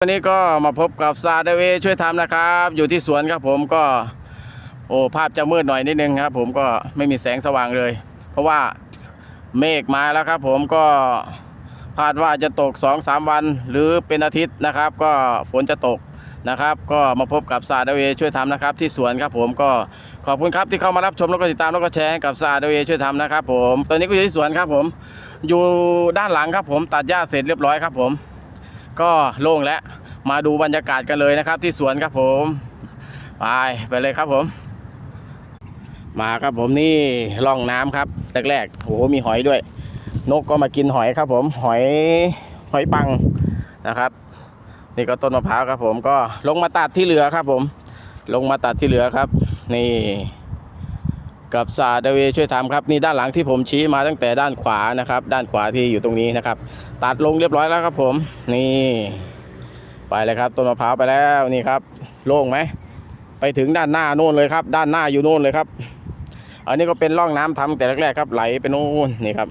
วันนี้ก็มาพบกับซาเดเวช่วยทำนะครับ อยู่ที่สวนครับผมก็โอ้ภาพจะมืดหน่อยนิดนึงครับ ผมก็ไม่มีแสงสว่างเลย เพราะว่าเมฆมาแล้วครับ ผมก็คาดว่าจะตก2อสาวัน หรือเป็นอาทิตย์นะครับ ก็ฝนจะตกนะครับ ก็มาพบกับซาเดเวช่วยทำนะครับ ที่สวนครับผมก็ขอบคุณครับที่เข้ามารับชมแล้วก็ติดตามแล้วก็แชร์กับซาเดเวช่วยทำนะครับ ผมตอนนี้ก็อยู่ที่สวนครับผม อยู่ด้านหลังครับผมตัดหญ้าเสร็จเรียบร้อยครับผม ก็โล่งแล้ว มาดูบรรยากาศกันเลยนะครับ ที่สวนครับผม ไปไปเลยครับผม มาครับผมนี่ร่องน้ำครับแรกๆโหมีหอยด้วย นกก็มากินหอยครับผม หอยหอยปังนะครับ นี่ก็ต้นมะพร้าวครับผมก็ลงมาตัดที่เหลือครับผม ลงมาตัดที่เหลือครับ นี่ กับซาเดเวช่วยทำครับนี่ด้านหลังที่ผมชี้มาตั้งแต่ด้านขวานะครับ ด้านขวาที่อยู่ตรงนี้นะครับ ตัดลงเรียบร้อยแล้วครับผม นี่ไปเลยครับต้นมะพร้าวไปแล้วนี่ครับ โล่งไหมไปถึงด้านหน้าโน่นเลยครับ ด้านหน้าอยู่โน่นเลยครับ อันนี้ก็เป็นร่องน้ำทำแต่แรกๆครับ ไหลไปโน่นนี่ครับ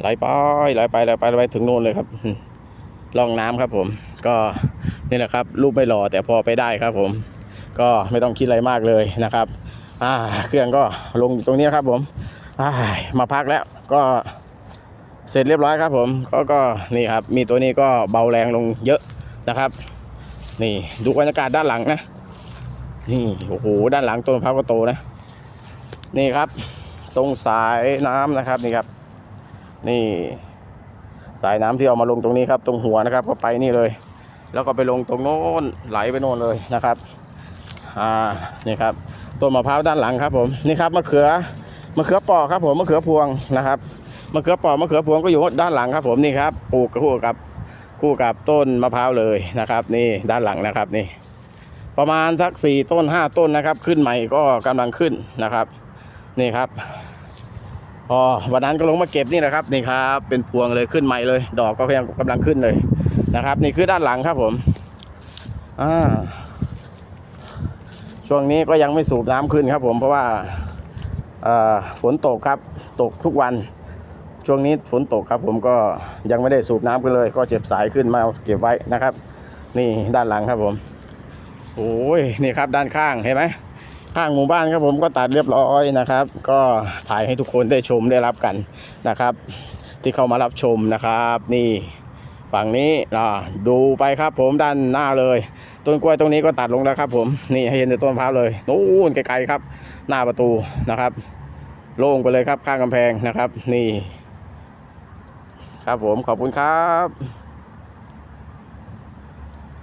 ไหลไปไหลไปไหลไปไปถึงโน่นเลยครับร่องน้ำครับผม ก็นี่แหละครับ รูปไม่หล่อแต่พอไปได้ครับผม ก็ไม่ต้องคิดอะไรมากเลยนะครับ อ่าเครื่องก็ลงอยู่ตรงนี้ครับผมมาพักแล้วก็เสร็จเรียบร้อยครับผมก็ก็นี่ครับมีตัวนี้ก็เบาแรงลงเยอะนะครับ นี่ดูบรรยากาศด้านหลังนะ นี่โอ้โหด้านหลังต้นมะพร้าวก็โตนะ นี่ครับ ตรงสายน้ำนะครับนี่ครับ นี่สายน้ำที่เอามาลงตรงนี้ครับ ตรงหัวนะครับก็ไปนี่เลย แล้วก็ไปลงตรงโน้นไหลไปโน่นเลยนะครับอ่านี่ครับ ต้นมะพร้าวด้านหลังครับผมนี่ครับมะเขือมะเขือปอกครับผมมะเขือพวงนะครับมะเขือปอกมะเขือพวงก็อยู่ด้านหลังครับ ผมนี่ครับปลูกคู่กับคู่กับต้นมะพร้าวเลยนะครับ นี่ด้านหลังนะครับนี่ ประมาณสักสี่ต้นห้าต้นนะครับ ขึ้นใหม่ก็กำลังขึ้นนะครับ นี่ครับพอวันนั้นก็ลงมาเก็บนี่แหละครับนี่ครับเป็นพวงเลยขึ้นใหม่เลย ดอกก็ยังกำลังขึ้นเลยนะครับ นี่คือด้านหลังครับผมอ่า ช่วงนี้ก็ยังไม่สูบน้ำขึ้นครับผมเพราะว่าฝนตกครับตกทุกวัน ช่วงนี้ฝนตกครับผมก็ยังไม่ได้สูบน้ำกันเลย ก็เจ็บสายขึ้นมาเก็บไว้นะครับ นี่ด้านหลังครับผมโอ้ยนี่ครับด้านข้างเห็นไหมข้างหมู่บ้านครับผมก็ตัดเรียบร้อยนะครับ ก็ถ่ายให้ทุกคนได้ชมได้รับกันนะครับ ที่เข้ามารับชมนะครับ นี่ ฝั่งนี้อ่าดูไปครับผมด้านหน้าเลย ต้นกล้วยตรงนี้ก็ตัดลงแล้วครับ ผมนี่ให้เห็นแต่ต้นพร้าวเลยนู่นไกลๆครับ หน้าประตูนะครับ โล่งไปเลยครับข้างกำแพงนะครับ นี่ ครับผมขอบคุณครับ